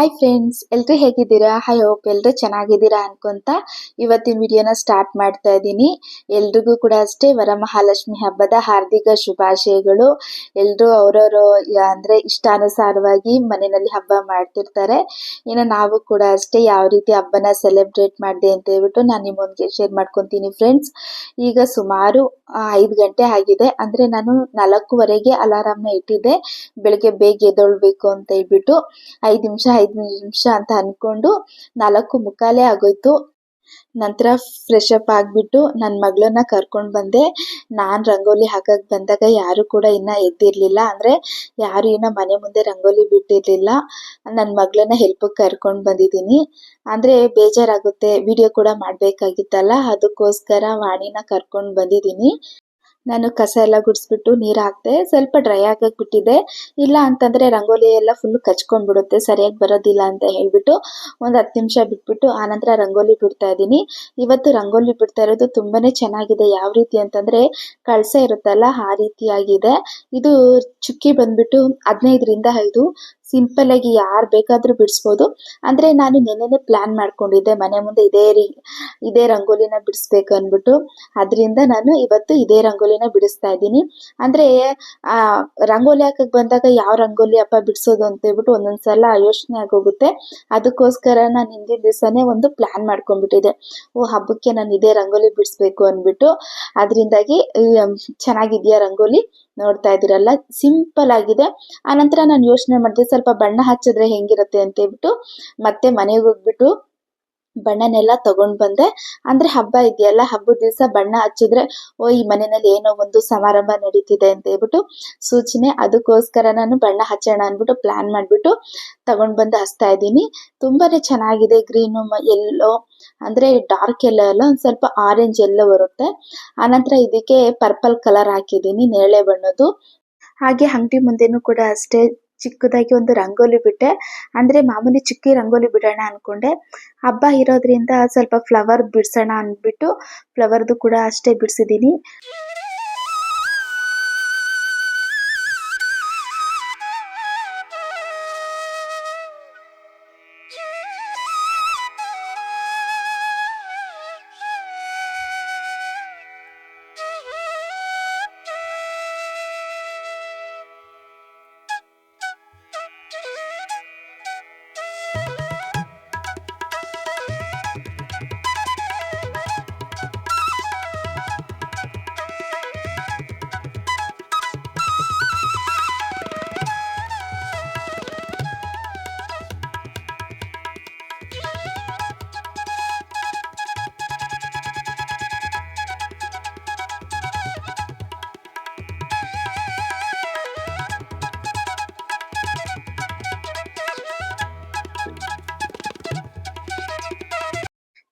Hi friends ಎಲ್ರು ಹೇಗಿದ್ದೀರಾ? Hi hope ಎಲ್ರು ಚೆನ್ನಾಗಿದ್ದೀರಾ ಅನ್ಕೊಂತ ಇವತ್ತಿನ ವಿಡಿಯೋನ ಸ್ಟಾರ್ಟ್ ಮಾಡ್ತಾ ಇದ್ದೀನಿ. ಎಲ್ರಿಗೂ ಕೂಡ ಅಷ್ಟೇ ವರಮಹಾಲಕ್ಷ್ಮಿ ಹಬ್ಬದ ಹಾರ್ದಿಕ ಶುಭಾಶಯಗಳು. ಎಲ್ರು ಅವರವರ ಅಂದ್ರೆ ಇಷ್ಟಾನುಸಾರವಾಗಿ ಮನೆಯಲ್ಲಿ ಹಬ್ಬ ಮಾಡ್ತಿರ್ತಾರೆ. ಇನ್ನು ನಾವು ಕೂಡ ಅಷ್ಟೇ ಯಾವ ರೀತಿ ಹಬ್ಬನ ಸೆಲೆಬ್ರೇಟ್ ಮಾಡಿದೆ ಅಂತ ಹೇಳ್ಬಿಟ್ಟು ನಾನು ನಿಮ್ಮೊಂದಿಗೆ ಶೇರ್ ಮಾಡ್ಕೊತೀನಿ ಫ್ರೆಂಡ್ಸ್ ಈಗ ಸುಮಾರು ಐದು ಗಂಟೆ ಆಗಿದೆ. ಅಂದ್ರೆ ನಾನು ನಾಲ್ಕೂವರೆಗೆ ಅಲಾರಾಮ್ನ ಇಟ್ಟಿದ್ದೆ. ಬೆಳಿಗ್ಗೆ ಬೇಗ ಎದ್ದೊಳ್ಬೇಕು ಅಂತ ಹೇಳ್ಬಿಟ್ಟು ಐದು ನಿಮಿಷ ನಿಮಿಷ ಅಂತ ಅನ್ಕೊಂಡು ನಾಲ್ಕು ಮುಕ್ಕಾಲೇ ಆಗೋಯ್ತು. ನಂತರ ಫ್ರೆಶ್ ಅಪ್ ಆಗ್ಬಿಟ್ಟು ನನ್ನ ಮಗಳನ್ನ ಕರ್ಕೊಂಡು ಬಂದೆ. ನಾನು ರಂಗೋಲಿ ಹಾಕಕ್ಕೆ ಬಂದಾಗ ಯಾರು ಕೂಡ ಇನ್ನ ಎದ್ದಿರ್ಲಿಲ್ಲ. ಅಂದ್ರೆ ಯಾರು ಇನ್ನ ಮನೆ ಮುಂದೆ ರಂಗೋಲಿ ಬಿಟ್ಟಿರಲಿಲ್ಲ. ನನ್ನ ಮಗಳನ್ನ ಹೆಲ್ಪ್ ಕರ್ಕೊಂಡು ಬಂದಿದ್ದೀನಿ. ಅಂದ್ರೆ ಬೇಜಾರಾಗುತ್ತೆ ವಿಡಿಯೋ ಕೂಡ ಮಾಡಬೇಕಾಗಿತ್ತಲ್ಲ, ಅದಕ್ಕೋಸ್ಕರ ವಾಣಿನ ಕರ್ಕೊಂಡು ಬಂದಿದ್ದೀನಿ. ನಾನು ಕಸ ಎಲ್ಲ ಗುಡಿಸ್ಬಿಟ್ಟು ನೀರು ಹಾಕ್ದೆ ಸ್ವಲ್ಪ ಡ್ರೈ ಆಗಕ್ಕೆ ಬಿಟ್ಟಿದೆ ಇಲ್ಲ ಅಂತಂದ್ರೆ ರಂಗೋಲಿ ಎಲ್ಲ ಫುಲ್ ಕಚ್ಕೊಂಡ್ಬಿಡುತ್ತೆ, ಸರಿಯಾಗಿ ಬರೋದಿಲ್ಲ ಅಂತ ಹೇಳ್ಬಿಟ್ಟು ಒಂದು ಹತ್ತು ನಿಮಿಷ ಬಿಟ್ಬಿಟ್ಟು ಆನಂತರ ರಂಗೋಲಿ ಬಿಡ್ತಾ ಇದ್ದೀನಿ. ಇವತ್ತು ರಂಗೋಲಿ ಬಿಡ್ತಾ ಇರೋದು ತುಂಬಾನೇ ಚೆನ್ನಾಗಿದೆ. ಯಾವ ರೀತಿ ಅಂತಂದ್ರೆ ಕಳಸ ಇರುತ್ತಲ್ಲ ಆ ರೀತಿಯಾಗಿದೆ. ಇದು ಚುಕ್ಕಿ ಬಂದ್ಬಿಟ್ಟು ಹದಿನೈದರಿಂದ ಐದು ಸಿಂಪಲ್ ಆಗಿ ಯಾರು ಬೇಕಾದ್ರೂ ಬಿಡಿಸ್ಬೋದು. ಅಂದ್ರೆ ನಾನು ನೆನ್ನೆನೆ ಪ್ಲಾನ್ ಮಾಡ್ಕೊಂಡಿದ್ದೆ, ಮನೆ ಮುಂದೆ ಇದೇ ರೀ, ಇದೇ ರಂಗೋಲಿನ ಬಿಡಿಸ್ಬೇಕು ಅಂದ್ಬಿಟ್ಟು ಅದರಿಂದ ನಾನು ಇವತ್ತು ಇದೇ ರಂಗೋಲಿನ ಬಿಡಿಸ್ತಾ ಇದ್ದೀನಿ. ಅಂದ್ರೆ, ಆ, ರಂಗೋಲಿ ಹಾಕಕ್ಕೆ ಬಂದಾಗ ಯಾವ ರಂಗೋಲಿ ಅಪ್ಪ ಬಿಡಿಸೋದು ಅಂತ ಹೇಳ್ಬಿಟ್ಟು ಒಂದೊಂದ್ಸಲ ಯೋಚನೆ ಆಗೋಗುತ್ತೆ. ಅದಕ್ಕೋಸ್ಕರ ನಾನು ಹಿಂದಿನ ದಿವಸನೇ ಒಂದು ಪ್ಲಾನ್ ಮಾಡ್ಕೊಂಡ್ಬಿಟ್ಟಿದ್ದೆ. ಓ, ಹಬ್ಬಕ್ಕೆ ನಾನು ಇದೇ ರಂಗೋಲಿ ಬಿಡಿಸ್ಬೇಕು ಅಂದ್ಬಿಟ್ಟು ಅದರಿಂದಾಗಿ ಚೆನ್ನಾಗಿದೆಯಾ ರಂಗೋಲಿ? ನೋಡ್ತಾ ಇದ್ದೀರಲ್ಲ ಸಿಂಪಲ್ ಆಗಿದೆ. ಆನಂತರ ನಾನು ಯೋಚನೆ ಮಾಡಿದೆ, ಸ್ವಲ್ಪ ಬಣ್ಣ ಹಚ್ಚಿದ್ರೆ ಹೆಂಗಿರುತ್ತೆ ಅಂತ ಹೇಳ್ಬಿಟ್ಟು ಮತ್ತೆ ಮನೆಗೆ ಹೋಗ್ಬಿಟ್ಟು ಬಣ್ಣನೆಲ್ಲ ತಗೊಂಡ್ ಬಂದೆ. ಅಂದ್ರೆ ಹಬ್ಬ ಇದೆಯಲ್ಲ, ಹಬ್ಬದ ದಿವಸ ಬಣ್ಣ ಹಚ್ಚಿದ್ರೆ ಓ ಈ ಮನೆಯಲ್ಲಿ ಏನೋ ಒಂದು ಸಮಾರಂಭ ನಡೀತಿದೆ ಅಂತ ಹೇಳ್ಬಿಟ್ಟು ಸೂಚನೆ. ಅದಕ್ಕೋಸ್ಕರ ನಾನು ಬಣ್ಣ ಹಚ್ಚೋಣ ಅಂದ್ಬಿಟ್ಟು ಪ್ಲಾನ್ ಮಾಡ್ಬಿಟ್ಟು ತಗೊಂಡ್ ಬಂದು ಹಚ್ತಾ ಇದ್ದೀನಿ. ತುಂಬಾನೇ ಚೆನ್ನಾಗಿದೆ ಗ್ರೀನ್ ಎಲ್ಲೋ ಅಂದ್ರೆ ಡಾರ್ಕ್ ಎಲ್ಲೋ ಅಲ್ಲ ಒಂದ್ ಸ್ವಲ್ಪ ಆರೆಂಜ್ ಎಲ್ಲೋ ಬರುತ್ತೆ. ಆನಂತರ ಇದಕ್ಕೆ ಪರ್ಪಲ್ ಕಲರ್ ಹಾಕಿದ್ದೀನಿ, ನೇರಳೆ ಬಣ್ಣದ್ದು. ಹಾಗೆ ಅಂಗಡಿ ಮುಂದೆನೂ ಕೂಡ ಅಷ್ಟೇ ಚಿಕ್ಕದಾಗಿ ಒಂದು ರಂಗೋಲಿ ಬಿಟ್ಟೆ. ಅಂದ್ರೆ ಮಾಮೂಲಿ ಚಿಕ್ಕಿ ರಂಗೋಲಿ ಬಿಡೋಣ ಅನ್ಕೊಂಡೆ. ಹಬ್ಬ ಇರೋದ್ರಿಂದ ಸ್ವಲ್ಪ ಫ್ಲವರ್ ಬಿಡ್ಸೋಣ ಅಂದ್ಬಿಟ್ಟು ಫ್ಲವರ್ದು ಕೂಡ ಅಷ್ಟೇ ಬಿಡಿಸಿದ್ದೀನಿ.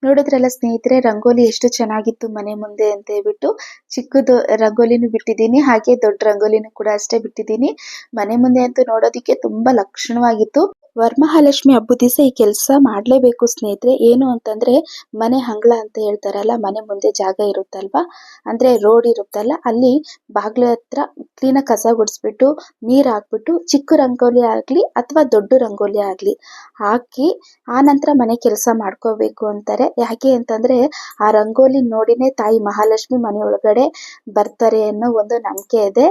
ನೋಡಿದ್ರಲ್ಲ ಸ್ನೇಹಿತರೆ, ರಂಗೋಲಿ ಎಷ್ಟು ಚೆನ್ನಾಗಿತ್ತು ಮನೆ ಮುಂದೆ ಅಂತ ಹೇಳ್ಬಿಟ್ಟು ಚಿಕ್ಕದು ರಂಗೋಲಿನೂ ಬಿಟ್ಟಿದ್ದೀನಿ, ಹಾಗೆ ದೊಡ್ಡ ರಂಗೋಲಿನೂ ಕೂಡ ಅಷ್ಟೇ ಬಿಟ್ಟಿದ್ದೀನಿ. ಮನೆ ಮುಂದೆ ಅಂತೂ ನೋಡೋದಿಕ್ಕೆ ತುಂಬಾ ಲಕ್ಷಣವಾಗಿತ್ತು. ವರಮಹಾಲಕ್ಷ್ಮಿ ಹಬ್ಬದ ದಿವಸ ಈ ಕೆಲಸ ಮಾಡಲೇಬೇಕು ಸ್ನೇಹಿತರೆ. ಏನು ಅಂತಂದ್ರೆ, ಮನೆ ಹಂಗಳ ಅಂತ ಹೇಳ್ತಾರಲ್ಲ, ಮನೆ ಮುಂದೆ ಜಾಗ ಇರುತ್ತಲ್ವಾ? ಅಂದ್ರೆ ರೋಡ್ ಇರುತ್ತಲ್ಲ, ಅಲ್ಲಿ ಬಾಗ್ಲ ಹತ್ರ ಕ್ಲೀನಾಗಿ ಕಸ ಗುಡಿಸ್ಬಿಟ್ಟು, ನೀರ್ ಹಾಕ್ಬಿಟ್ಟು, ಚಿಕ್ಕ ರಂಗೋಲಿ ಆಗ್ಲಿ ಅಥವಾ ದೊಡ್ಡ ರಂಗೋಲಿ ಆಗ್ಲಿ ಹಾಕಿ, ಆ ನಂತರ ಮನೆ ಕೆಲಸ ಮಾಡ್ಕೋಬೇಕು ಅಂತಾರೆ. ಯಾಕೆ ಅಂತಂದ್ರೆ, ಆ ರಂಗೋಲಿ ನೋಡಿನೇ ತಾಯಿ ಮಹಾಲಕ್ಷ್ಮಿ ಮನೆ ಒಳಗಡೆ ಬರ್ತಾರೆ ಅನ್ನೋ ಒಂದು ನಂಬಿಕೆ ಇದೆ.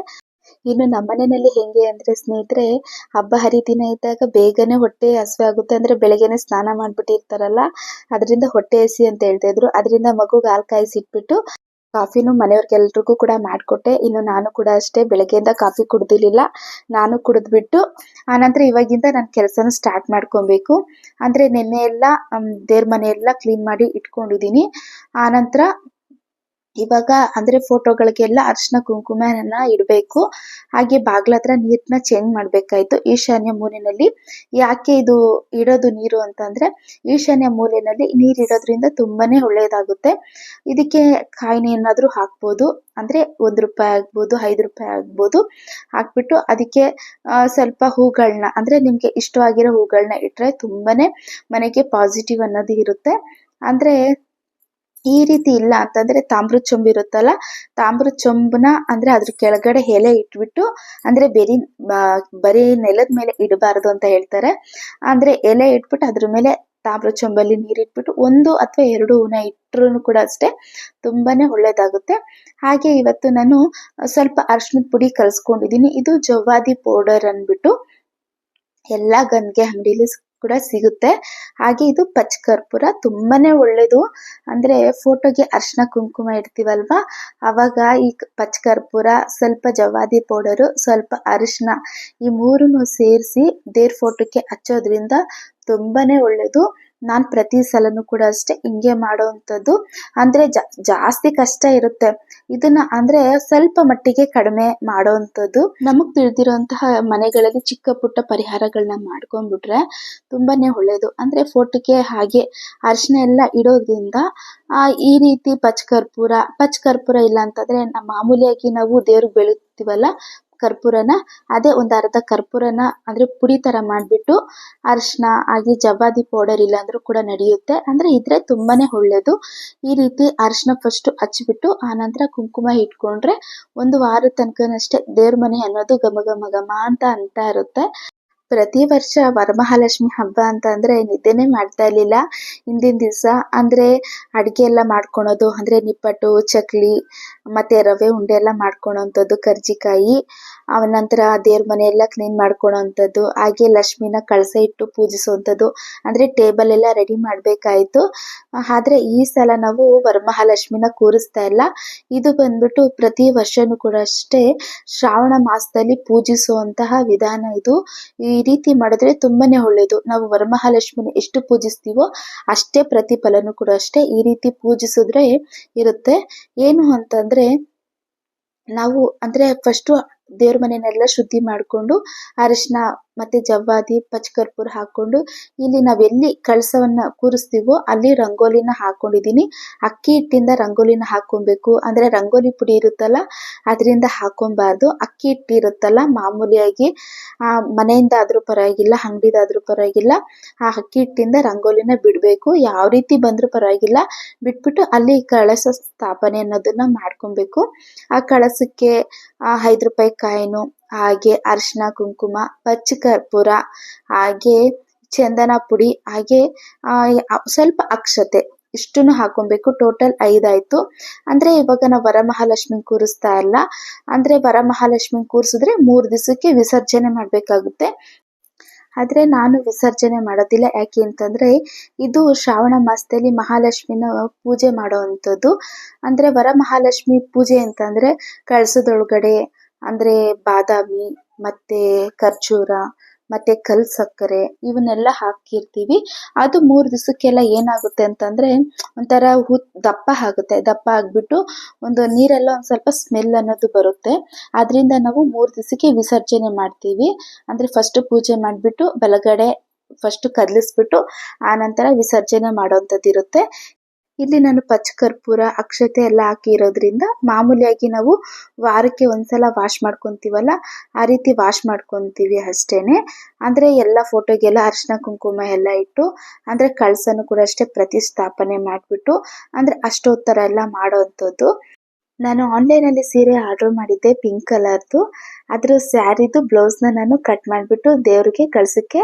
ಇನ್ನು ನಮ್ಮ ಮನೆಯಲ್ಲಿ ಹೆಂಗೆ ಅಂದ್ರೆ ಸ್ನೇಹಿತರೆ, ಹಬ್ಬ ಹರಿದಿನ ಇದ್ದಾಗ ಬೇಗನೆ ಹೊಟ್ಟೆ ಹಸಿವೆ ಆಗುತ್ತೆ ಅಂದ್ರೆ ಬೆಳಗ್ಗೆನೆ ಸ್ನಾನ ಮಾಡ್ಬಿಟ್ಟಿರ್ತಾರಲ್ಲ, ಅದರಿಂದ ಹೊಟ್ಟೆ ಹಸಿ ಅಂತ ಹೇಳ್ತಾ ಇದ್ರು. ಅದರಿಂದ ಮಗುಗೆ ಹಾಲು ಕಾಯಿಸಿಟ್ಬಿಟ್ಟು ಕಾಫಿನೂ ಮನೆಯವ್ರಿಗೆಲ್ರಿಗೂ ಕೂಡ ಮಾಡಿಕೊಟ್ಟೆ. ಇನ್ನು ನಾನು ಕೂಡ ಅಷ್ಟೇ ಬೆಳಗ್ಗೆಯಿಂದ ಕಾಫಿ ಕುಡ್ದಿರ್ಲಿಲ್ಲ. ನಾನು ಕುಡಿದ್ಬಿಟ್ಟು ಆನಂತರ ಇವಾಗಿಂದ ನಾನು ಕೆಲಸನ ಸ್ಟಾರ್ಟ್ ಮಾಡ್ಕೊಬೇಕು. ಅಂದ್ರೆ ನಿನ್ನೆ ಎಲ್ಲ ದೇವ್ರ ಮನೆ ಎಲ್ಲ ಕ್ಲೀನ್ ಮಾಡಿ ಇಟ್ಕೊಂಡಿದ್ದೀನಿ. ಆನಂತರ ಇವಾಗ ಅಂದ್ರೆ ಫೋಟೋಗಳಿಗೆಲ್ಲ ಅರಿಶಿನ ಕುಂಕುಮನ ಇಡಬೇಕು. ಹಾಗೆ ಬಾಗ್ಲ ಹತ್ರ ನೀರ್ನ ಚೇಂಜ್ ಮಾಡ್ಬೇಕಾಯ್ತು ಈಶಾನ್ಯ ಮೂಲೆಯಲ್ಲಿ. ಯಾಕೆ ಇದು ಇಡೋದು ನೀರು ಅಂತಂದ್ರೆ ಈಶಾನ್ಯ ಮೂಲೆಯಲ್ಲಿ ನೀರ್ ಇಡೋದ್ರಿಂದ ತುಂಬಾನೇ ಒಳ್ಳೇದಾಗುತ್ತೆ. ಇದಕ್ಕೆ ಕಾಯಿನೆ ಏನಾದ್ರು ಹಾಕ್ಬೋದು. ಅಂದ್ರೆ ಒಂದ್ ರೂಪಾಯಿ ಆಗ್ಬೋದು, ಐದು ರೂಪಾಯಿ ಆಗ್ಬೋದು. ಹಾಕ್ಬಿಟ್ಟು ಅದಕ್ಕೆ ಸ್ವಲ್ಪ ಹೂಗಳನ್ನ ಅಂದ್ರೆ ನಿಮ್ಗೆ ಇಷ್ಟವಾಗಿರೋ ಹೂಗಳನ್ನ ಇಟ್ರೆ ತುಂಬಾನೇ ಮನೆಗೆ ಪಾಸಿಟಿವ್ ಅನ್ನೋದು ಇರುತ್ತೆ. ಅಂದ್ರೆ ಈ ರೀತಿ ಇಲ್ಲ ಅಂತಂದ್ರೆ ತಾಮ್ರ ಚೊಂಬು ಇರುತ್ತಲ್ಲ, ತಾಮ್ರದ ಚೊಂಬನ ಅಂದ್ರೆ ಅದ್ರ ಕೆಳಗಡೆ ಎಲೆ ಇಟ್ಬಿಟ್ಟು, ಅಂದ್ರೆ ಬೆರಿ ಬರೀ ನೆಲದ ಮೇಲೆ ಇಡಬಾರದು ಅಂತ ಹೇಳ್ತಾರೆ. ಅಂದ್ರೆ ಎಲೆ ಇಟ್ಬಿಟ್ಟು ಅದ್ರ ಮೇಲೆ ತಾಮ್ರ ಚೊಂಬಲ್ಲಿ ನೀರ್ ಇಟ್ಬಿಟ್ಟು ಒಂದು ಅಥವಾ ಎರಡು ಹೂನ ಇಟ್ಟರು ಕೂಡ ಅಷ್ಟೇ ತುಂಬಾನೇ ಒಳ್ಳೇದಾಗುತ್ತೆ. ಹಾಗೆ ಇವತ್ತು ನಾನು ಸ್ವಲ್ಪ ಅರ್ಶಿನದ ಪುಡಿ ಕಲ್ಸ್ಕೊಂಡಿದೀನಿ ಇದು ಜವ್ವಾದಿ ಪೌಡರ್ ಅಂದ್ಬಿಟ್ಟು ಎಲ್ಲ ಗಂಗೆ ಅಂಗಡಿಲಿ ಕೂಡ ಸಿಗುತ್ತೆ. ಹಾಗೆ ಇದು ಪಚ್ ಕರ್ಪೂರ ತುಂಬಾನೇ ಒಳ್ಳೇದು. ಅಂದ್ರೆ ಫೋಟೋಗೆ ಅರ್ಶಿನ ಕುಂಕುಮ ಇಡ್ತೀವಲ್ವಾ? ಅವಾಗ ಈ ಪಚ್ ಕರ್ಪೂರ ಸ್ವಲ್ಪ ಜವಾದಿ ಪೌಡರು, ಸ್ವಲ್ಪ ಅರಿಶಿನ ಈ ಮೂರನ್ನು ಸೇರಿಸಿ ದೇವ್ರ ಫೋಟೋಕ್ಕೆ ಹಚ್ಚೋದ್ರಿಂದ ತುಂಬಾನೇ ಒಳ್ಳೇದು. ನಾನ್ ಪ್ರತಿ ಸಲನು ಕೂಡ ಅಷ್ಟೇ ಹಿಂಗೆ ಮಾಡೋವಂಥದ್ದು ಅಂದ್ರೆ ಜಾಸ್ತಿ ಕಷ್ಟ ಇರುತ್ತೆ. ಇದನ್ನ ಅಂದ್ರೆ ಸ್ವಲ್ಪ ಮಟ್ಟಿಗೆ ಕಡಿಮೆ ಮಾಡೋವಂಥದ್ದು ನಮಗ್ ತಿಳಿದಿರುವಂತಹ ಮನೆಗಳಲ್ಲಿ ಚಿಕ್ಕ ಪುಟ್ಟ ಪರಿಹಾರಗಳನ್ನ ಮಾಡ್ಕೊಂಡ್ಬಿಟ್ರೆ ತುಂಬಾನೇ ಒಳ್ಳೇದು. ಅಂದ್ರೆ ಫೋಟಿಕೆ ಹಾಗೆ ಅರಿಶಿನ ಎಲ್ಲ ಇಡೋದ್ರಿಂದ ಈ ರೀತಿ ಪಚ್ ಕರ್ಪೂರ ಕರ್ಪೂರ ಇಲ್ಲ ಅಂತಂದ್ರೆ ಮಾಮೂಲಿಯಾಗಿ ನಾವು ದೇವ್ರಿಗೆ ಬೆಳಗ್ತೀವಲ್ಲ ಕರ್ಪೂರನ, ಅದೇ ಒಂದು ಅರ್ಧ ಕರ್ಪೂರನ ಅಂದ್ರೆ ಪುಡಿ ತರ ಮಾಡ್ಬಿಟ್ಟು ಅರಿಶಿನ ಆಗಿ ಜವಾದಿ ಪೌಡರ್ ಇಲ್ಲ ಅಂದ್ರೂ ಕೂಡ ನಡೆಯುತ್ತೆ. ಅಂದ್ರೆ ಇದ್ರೆ ತುಂಬಾನೇ ಒಳ್ಳೇದು. ಈ ರೀತಿ ಅರಿಶಿನ ಫಸ್ಟ್ ಹಚ್ಬಿಟ್ಟು ಆನಂತರ ಕುಂಕುಮ ಇಟ್ಕೊಂಡ್ರೆ ಒಂದು ವಾರದ ತನಕನಷ್ಟೇ ದೇವ್ರ ಮನೆ ಅನ್ನೋದು ಘಮ ಘಮ ಘಮ ಅಂತ ಅಂತ ಇರುತ್ತೆ. ಪ್ರತಿ ವರ್ಷ ವರಮಹಾಲಕ್ಷ್ಮಿ ಹಬ್ಬ ಅಂತ ಅಂದ್ರೆ ನಿದ್ದೆನೆ ಮಾಡ್ತಾ ಇರ್ಲಿಲ್ಲ. ಹಿಂದಿನ ದಿವಸ ಅಂದ್ರೆ ಅಡಿಗೆ ಎಲ್ಲ ಮಾಡ್ಕೊಳೋದು, ಅಂದ್ರೆ ನಿಪ್ಪಟ್ಟು, ಚಕ್ಲಿ, ಮತ್ತೆ ರವೆ ಉಂಡೆ ಎಲ್ಲ ಮಾಡ್ಕೊಳೋಂಥದ್ದು, ಕರ್ಜಿಕಾಯಿ ನಂತರ ದೇವ್ರ ಮನೆ ಎಲ್ಲ ಕ್ಲೀನ್ ಮಾಡ್ಕೊಳೋಂಥದ್ದು, ಹಾಗೆ ಲಕ್ಷ್ಮಿನ ಕಳಸ ಇಟ್ಟು ಪೂಜಿಸುವಂಥದ್ದು ಅಂದ್ರೆ ಟೇಬಲ್ ಎಲ್ಲ ರೆಡಿ ಮಾಡ್ಬೇಕಾಯ್ತು. ಆದ್ರೆ ಈ ಸಲ ನಾವು ವರಮಹಾಲಕ್ಷ್ಮಿನ ಕೂರಿಸ್ತಾ ಇಲ್ಲ. ಇದು ಬಂದ್ಬಿಟ್ಟು ಪ್ರತಿ ವರ್ಷನೂ ಕೂಡ ಅಷ್ಟೇ ಶ್ರಾವಣ ಮಾಸದಲ್ಲಿ ಪೂಜಿಸುವಂತಹ ವಿಧಾನ ಇದು. ಈ ರೀತಿ ಮಾಡಿದ್ರೆ ತುಂಬಾನೇ ಒಳ್ಳೇದು. ನಾವು ವರಮಹಾಲಕ್ಷ್ಮಿನ ಎಷ್ಟು ಪೂಜಿಸ್ತೀವೋ ಅಷ್ಟೇ ಪ್ರತಿಫಲನೂ ಕೂಡ ಅಷ್ಟೇ ಈ ರೀತಿ ಪೂಜಿಸಿದ್ರೆ ಇರುತ್ತೆ. ಏನು ಅಂತಂದ್ರೆ ನಾವು ಅಂದ್ರೆ ಫಸ್ಟ್ ದೇವ್ರ ಮನೆಯನ್ನೆಲ್ಲ ಶುದ್ಧಿ ಮಾಡ್ಕೊಂಡು ಅರಿಶಿನ ಮತ್ತೆ ಜವ್ವಾದಿ ಪಚ್ ಕರ್ಪುರ್ ಹಾಕೊಂಡು ಇಲ್ಲಿ ನಾವೆಲ್ಲಿ ಕಳಸವನ್ನ ಕೂರಿಸ್ತೀವೋ ಅಲ್ಲಿ ರಂಗೋಲಿನ ಹಾಕೊಂಡಿದೀನಿ. ಅಕ್ಕಿ ಹಿಟ್ಟಿಂದ ರಂಗೋಲಿನ ಹಾಕೊಬೇಕು ಅಂದ್ರೆ ರಂಗೋಲಿ ಪುಡಿ ಇರುತ್ತಲ್ಲ, ಅದರಿಂದ ಹಾಕೊಬಾರ್ದು ಅಕ್ಕಿ ಹಿಟ್ಟಿರುತ್ತಲ್ಲ ಮಾಮೂಲಿಯಾಗಿ, ಆ ಮನೆಯಿಂದ ಆದ್ರೂ ಪರವಾಗಿಲ್ಲ, ಅಂಗಡಿದಾದ್ರೂ ಪರವಾಗಿಲ್ಲ, ಆ ಅಕ್ಕಿ ಹಿಟ್ಟಿಂದ ರಂಗೋಲಿನ ಬಿಡಬೇಕು. ಯಾವ ರೀತಿ ಬಂದ್ರೂ ಪರವಾಗಿಲ್ಲ. ಬಿಟ್ಬಿಟ್ಟು ಅಲ್ಲಿ ಕಳಸ ಸ್ಥಾಪನೆ ಅನ್ನೋದನ್ನ ಮಾಡ್ಕೊಬೇಕು. ಆ ಕಳಸಕ್ಕೆ ಐದು ರೂಪಾಯಿ ಕಾಯಿನು ಹಾಗೆ ಅರಿಶಿನ, ಕುಂಕುಮ ಪಚ್ಚ ಕರ್ಪೂರ ಹಾಗೆ ಚಂದನ ಪುಡಿ, ಹಾಗೆ ಸ್ವಲ್ಪ ಅಕ್ಷತೆ ಇಷ್ಟನ್ನು ಹಾಕೊಬೇಕು. ಟೋಟಲ್ ಐದಾಯ್ತು. ಅಂದ್ರೆ ಇವಾಗ ನಾವು ವರಮಹಾಲಕ್ಷ್ಮಿ ಕೂರಿಸ್ತಾ ಇಲ್ಲ. ಅಂದ್ರೆ ವರಮಹಾಲಕ್ಷ್ಮಿ ಕೂರಿಸಿದ್ರೆ ಮೂರ್ ದಿವಸಕ್ಕೆ ವಿಸರ್ಜನೆ ಮಾಡ್ಬೇಕಾಗುತ್ತೆ. ಆದ್ರೆ ನಾನು ವಿಸರ್ಜನೆ ಮಾಡೋದಿಲ್ಲ. ಯಾಕೆ ಅಂತಂದ್ರೆ ಇದು ಶ್ರಾವಣ ಮಾಸದಲ್ಲಿ ಮಹಾಲಕ್ಷ್ಮಿನ ಪೂಜೆ ಮಾಡುವಂಥದ್ದು. ಅಂದ್ರೆ ವರಮಹಾಲಕ್ಷ್ಮಿ ಪೂಜೆ ಅಂತಂದ್ರೆ ಕಳಸದೊಳಗಡೆ ಅಂದ್ರೆ ಬಾದಾಮಿ, ಮತ್ತೆ ಖರ್ಜೂರ, ಮತ್ತೆ ಕಲ್ ಸಕ್ಕರೆ, ಇವನ್ನೆಲ್ಲ ಹಾಕಿರ್ತೀವಿ. ಅದು ಮೂರು ದಿವಸಕ್ಕೆಲ್ಲ ಏನಾಗುತ್ತೆ ಅಂತಂದ್ರೆ ಒಂಥರ ದಪ್ಪ ಆಗುತ್ತೆ. ದಪ್ಪ ಆಗ್ಬಿಟ್ಟು ಒಂದು ನೀರೆಲ್ಲ ಒಂದು ಸ್ವಲ್ಪ ಸ್ಮೆಲ್ ಅನ್ನೋದು ಬರುತ್ತೆ. ಅದರಿಂದ ನಾವು ಮೂರು ದಿವಸಕ್ಕೆ ವಿಸರ್ಜನೆ ಮಾಡ್ತೀವಿ. ಅಂದ್ರೆ ಫಸ್ಟ್ ಪೂಜೆ ಮಾಡಿಬಿಟ್ಟು ಬಲಗಡೆ ಫಸ್ಟ್ ಕದಲಿಸ್ಬಿಟ್ಟು ಆ ನಂತರ ವಿಸರ್ಜನೆ ಮಾಡೋಂಥದ್ದು ಇರುತ್ತೆ ಇಲ್ಲಿ ನಾನು ಪಚ್ಚ ಕರ್ಪೂರ, ಅಕ್ಷತೆ ಎಲ್ಲ ಹಾಕಿರೋದ್ರಿಂದ ಮಾಮೂಲಿಯಾಗಿ ನಾವು ವಾರಕ್ಕೆ ಒಂದ್ಸಲ ವಾಶ್ ಮಾಡ್ಕೊಂತೀವಲ್ಲ, ಆ ರೀತಿ ವಾಶ್ ಮಾಡ್ಕೊಂತೀವಿ ಅಷ್ಟೇನೆ. ಅಂದ್ರೆ ಎಲ್ಲ ಫೋಟೋಗೆಲ್ಲ ಅರಿಶಿನ, ಕುಂಕುಮ ಎಲ್ಲ ಇಟ್ಟು, ಅಂದ್ರೆ ಕಳಸನು ಕೂಡ ಅಷ್ಟೇ ಪ್ರತಿಷ್ಠಾಪನೆ ಮಾಡ್ಬಿಟ್ಟು, ಅಂದ್ರೆ ಅಷ್ಟೋತ್ತರ ಎಲ್ಲ ಮಾಡೋವಂಥದ್ದು ನಾನು ಆನ್ಲೈನಲ್ಲಿ ಸೀರೆ ಆರ್ಡರ್ ಮಾಡಿದ್ದೆ ಪಿಂಕ್ ಕಲರ್ದು ಅದ್ರ ಸ್ಯಾರಿದು ಬ್ಲೌಸ್ನ ನಾನು ಕಟ್ ಮಾಡಿಬಿಟ್ಟು ದೇವರಿಗೆ ಕಳ್ಸೋಕ್ಕೆ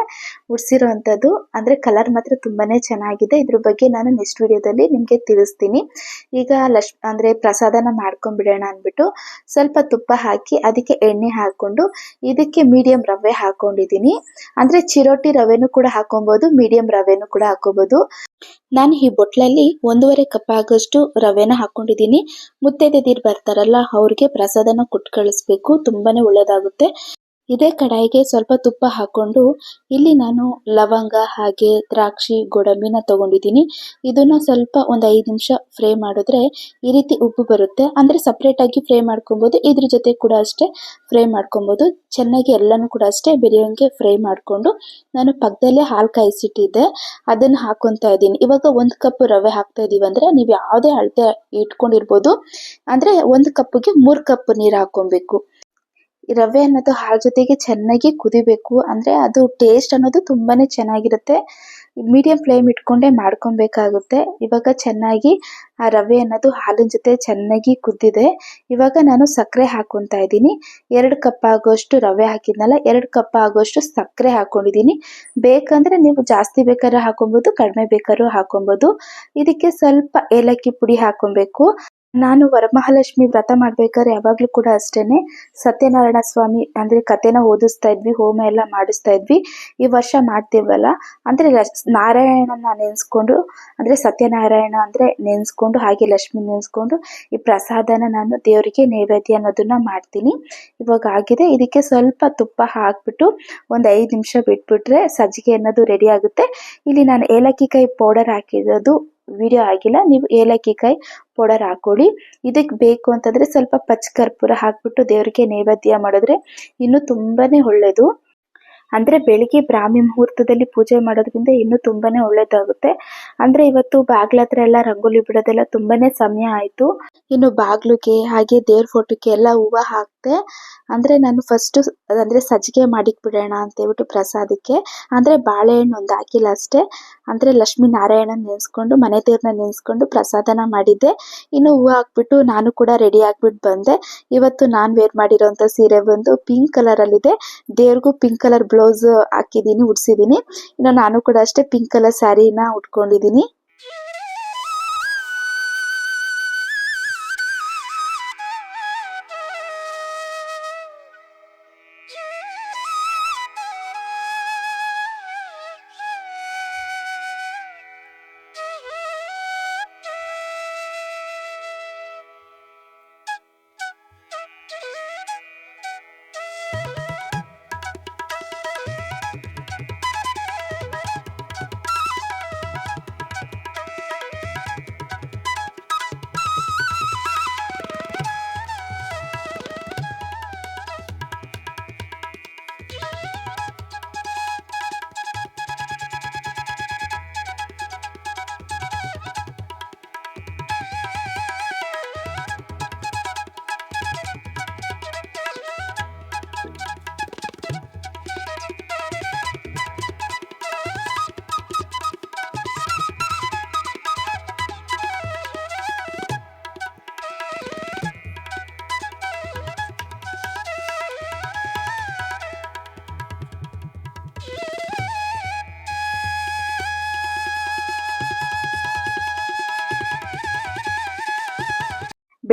ಉಡ್ಸಿರೋವಂಥದ್ದು ಅಂದರೆ ಕಲರ್ ಮಾತ್ರ ತುಂಬಾನೇ ಚೆನ್ನಾಗಿದೆ. ಇದ್ರ ಬಗ್ಗೆ ನಾನು ನೆಕ್ಸ್ಟ್ ವಿಡಿಯೋದಲ್ಲಿ ನಿಮಗೆ ತಿಳಿಸ್ತೀನಿ. ಈಗ ಲಶ್, ಅಂದರೆ ಪ್ರಸಾದನ ಮಾಡ್ಕೊಂಡ್ಬಿಡೋಣ ಅಂದ್ಬಿಟ್ಟು ಸ್ವಲ್ಪ ತುಪ್ಪ ಹಾಕಿ ಅದಕ್ಕೆ ಎಣ್ಣೆ ಹಾಕ್ಕೊಂಡು ಇದಕ್ಕೆ ಮೀಡಿಯಂ ರವೆ ಹಾಕ್ಕೊಂಡಿದ್ದೀನಿ ಅಂದರೆ ಚಿರೋಟಿ ರವೆನೂ ಕೂಡ ಹಾಕೊಬೋದು ಮೀಡಿಯಂ ರವೆನೂ ಕೂಡ ಹಾಕೋಬೋದು. ನಾನು ಈ ಬೊಟ್ಲಲ್ಲಿ ಒಂದೂವರೆ ಕಪ್ ಆಗೋಷ್ಟು ರವೆನ ಹಾಕೊಂಡಿದ್ದೀನಿ. ಮುತ್ತೈದೆದಿರ್ ಬರ್ತಾರಲ್ಲ ಅವ್ರಿಗೆ ಪ್ರಸಾದನ ಕೊಟ್ಟು ಕಳಿಸ್ಬೇಕು. ತುಂಬಾನೇ ಒಳ್ಳೇದಾಗುತ್ತೆ. ಇದೇ ಕಡಾಯಿಗೆ ಸ್ವಲ್ಪ ತುಪ್ಪ ಹಾಕೊಂಡು ಇಲ್ಲಿ ನಾನು ಲವಂಗ ಹಾಗೆ ದ್ರಾಕ್ಷಿ ಗೋಡಂಬಿನ ತಗೊಂಡಿದ್ದೀನಿ. ಇದನ್ನ ಸ್ವಲ್ಪ ಒಂದು ಐದು ನಿಮಿಷ ಫ್ರೈ ಮಾಡಿದ್ರೆ ಈ ರೀತಿ ಉಪ್ಪು ಬರುತ್ತೆ. ಅಂದ್ರೆ ಸಪ್ರೇಟ್ ಆಗಿ ಫ್ರೈ ಮಾಡ್ಕೊಬಹುದು ಇದ್ರ ಜೊತೆ ಕೂಡ ಅಷ್ಟೇ ಫ್ರೈ ಮಾಡ್ಕೊಬಹುದು ಚೆನ್ನಾಗಿ ಎಲ್ಲನೂ ಕೂಡ ಅಷ್ಟೇ ಬೆರೆಯೋಂಗೆ ಫ್ರೈ ಮಾಡ್ಕೊಂಡು ನಾನು ಪಕ್ಕದಲ್ಲೇ ಹಾಲು ಕಾಯಿಸಿಟ್ಟಿದ್ದೆ. ಅದನ್ನ ಹಾಕೊತಾ ಇದ್ದೀನಿ. ಇವಾಗ ಒಂದು ಕಪ್ ರವೆ ಹಾಕ್ತಾ ಇದ್ದೀವಿ ಅಂದ್ರೆ ನೀವು ಯಾವುದೇ ಅಳತೆ ಇಟ್ಕೊಂಡಿರ್ಬೋದು. ಅಂದ್ರೆ ಒಂದು ಕಪ್ಗೆ ಮೂರು ಕಪ್ ನೀರು ಹಾಕೊಬೇಕು ರವೆ ಅನ್ನೋದು ಹಾಲ್ ಜೊತೆಗೆ ಚೆನ್ನಾಗಿ ಕುದಿಬೇಕು. ಅಂದ್ರೆ ಅದು ಟೇಸ್ಟ್ ಅನ್ನೋದು ತುಂಬಾನೇ ಚೆನ್ನಾಗಿರುತ್ತೆ. ಮೀಡಿಯಂ ಫ್ಲೇಮ್ ಇಟ್ಕೊಂಡೇ ಮಾಡ್ಕೊಬೇಕಾಗುತ್ತೆ. ಇವಾಗ ಚೆನ್ನಾಗಿ ಆ ರವೆ ಅನ್ನೋದು ಹಾಲಿನ ಜೊತೆ ಚೆನ್ನಾಗಿ ಕುದ್ದಿದೆ. ಇವಾಗ ನಾನು ಸಕ್ಕರೆ ಹಾಕೊತಾ ಇದ್ದೀನಿ. ಎರಡು ಕಪ್ ಆಗೋಷ್ಟು ರವೆ ಹಾಕಿದ್ನಲ್ಲ, ಎರಡು ಕಪ್ ಆಗೋಷ್ಟು ಸಕ್ಕರೆ ಹಾಕೊಂಡಿದ್ದೀನಿ. ಬೇಕಂದ್ರೆ ನೀವು ಜಾಸ್ತಿ ಬೇಕಾದ್ರೆ ಹಾಕೊಬಹುದು ಕಡಿಮೆ ಬೇಕಾದ್ರೂ ಹಾಕೊಬಹುದು ಇದಕ್ಕೆ ಸ್ವಲ್ಪ ಏಲಕ್ಕಿ ಪುಡಿ ಹಾಕೊಬೇಕು. ನಾನು ವರಮಹಾಲಕ್ಷ್ಮಿ ವ್ರತ ಮಾಡ್ಬೇಕಾದ್ರೆ ಯಾವಾಗ್ಲೂ ಕೂಡ ಅಷ್ಟೇನೆ. ಸತ್ಯನಾರಾಯಣ ಸ್ವಾಮಿ ಅಂದ್ರೆ ಕಥೆನ ಓದಿಸ್ತಾ ಇದ್ವಿ, ಹೋಮ ಎಲ್ಲ ಮಾಡಿಸ್ತಾ ಇದ್ವಿ. ಈ ವರ್ಷ ಮಾಡ್ತೀವಲ್ಲ? ಅಂದ್ರೆ ನಾರಾಯಣನ ನೆನ್ಸ್ಕೊಂಡು, ಅಂದ್ರೆ ಸತ್ಯನಾರಾಯಣ ಅಂದ್ರೆ ನೆನ್ಸ್ಕೊಂಡು, ಹಾಗೆ ಲಕ್ಷ್ಮಿ ನೆನ್ಸ್ಕೊಂಡು ಈ ಪ್ರಸಾದನ ನಾನು ದೇವರಿಗೆ ನೈವೇದ್ಯ ಅನ್ನೋದನ್ನ ಮಾಡ್ತೀನಿ. ಇವಾಗ ಆಗಿದೆ. ಇದಕ್ಕೆ ಸ್ವಲ್ಪ ತುಪ್ಪ ಹಾಕ್ಬಿಟ್ಟು ಒಂದ್ ಐದು ನಿಮಿಷ ಬಿಟ್ಬಿಟ್ರೆ ಸಜ್ಜಿಗೆ ಅನ್ನೋದು ರೆಡಿ ಆಗುತ್ತೆ. ಇಲ್ಲಿ ನಾನು ಏಲಕ್ಕಿ ಕಾಯಿ ಪೌಡರ್ ಹಾಕಿರೋದು ವಿಡಿಯೋ ಆಗಿಲ್ಲ. ನೀವು ಏಲಕ್ಕಿಕಾಯಿ ಪೌಡರ್ ಹಾಕೊಳ್ಳಿ. ಇದಕ್ಕೆ ಬೇಕು ಅಂತಂದ್ರೆ ಸ್ವಲ್ಪ ಪಚ್ಚ ಕರ್ಪೂರ ಹಾಕ್ಬಿಟ್ಟು ದೇವರಿಗೆ ನೈವೇದ್ಯ ಮಾಡಿದ್ರೆ ಇನ್ನು ತುಂಬಾನೇ ಒಳ್ಳೇದು. ಅಂದ್ರೆ ಬೆಳಿಗ್ಗೆ ಬ್ರಾಹ್ಮಿ ಮುಹೂರ್ತದಲ್ಲಿ ಪೂಜೆ ಮಾಡೋದ್ರಿಂದ ಇನ್ನು ತುಂಬಾನೇ ಒಳ್ಳೇದಾಗುತ್ತೆ. ಅಂದ್ರೆ ಇವತ್ತು ಬಾಗ್ಲ ಹತ್ರ ಎಲ್ಲ ರಂಗೋಲಿ ಬಿಡೋದೆಲ್ಲ ತುಂಬಾನೇ ಸಮಯ ಆಯ್ತು. ಇನ್ನು ಬಾಗ್ಲುಗೆ ಹಾಗೆ ದೇವ್ರ ಫೋಟೋಕ್ಕೆ ಎಲ್ಲ ಹೂವ ಅಂದ್ರೆ ನಾನು ಫಸ್ಟ್ ಅಂದ್ರೆ ಸಜ್ಜಿಗೆ ಮಾಡಿಕ್ ಬಿಡೋಣ ಅಂತ ಹೇಳ್ಬಿಟ್ಟು ಪ್ರಸಾದಕ್ಕೆ. ಅಂದ್ರೆ ಬಾಳೆಹಣ್ಣು ಒಂದು ಹಾಕಿಲ್ಲ ಅಷ್ಟೇ. ಅಂದ್ರೆ ಲಕ್ಷ್ಮೀ ನಾರಾಯಣ ನೆನ್ಸ್ಕೊಂಡು ಮನೆ ದೇವ್ರನ್ನ ನೆನ್ಸ್ಕೊಂಡು ಪ್ರಸಾದನ ಮಾಡಿದ್ದೆ. ಇನ್ನು ಹೂವು ಹಾಕ್ಬಿಟ್ಟು ನಾನು ಕೂಡ ರೆಡಿ ಆಗ್ಬಿಟ್ಟು ಬಂದೆ. ಇವತ್ತು ನಾನ್ ವೇರ್ ಮಾಡಿರೋಂತ ಸೀರೆ ಬಂದು ಪಿಂಕ್ ಕಲರ್ ಅಲ್ಲಿ ಇದೆ ದೇವ್ರಿಗೂ ಪಿಂಕ್ ಕಲರ್ ಬ್ಲೌಸ್ ಹಾಕಿದೀನಿ ಉಡ್ಸಿದೀನಿ ಇನ್ನು ನಾನು ಕೂಡ ಅಷ್ಟೇ ಪಿಂಕ್ ಕಲರ್ ಸ್ಯಾರಿನ ಉಟ್ಕೊಂಡಿದೀನಿ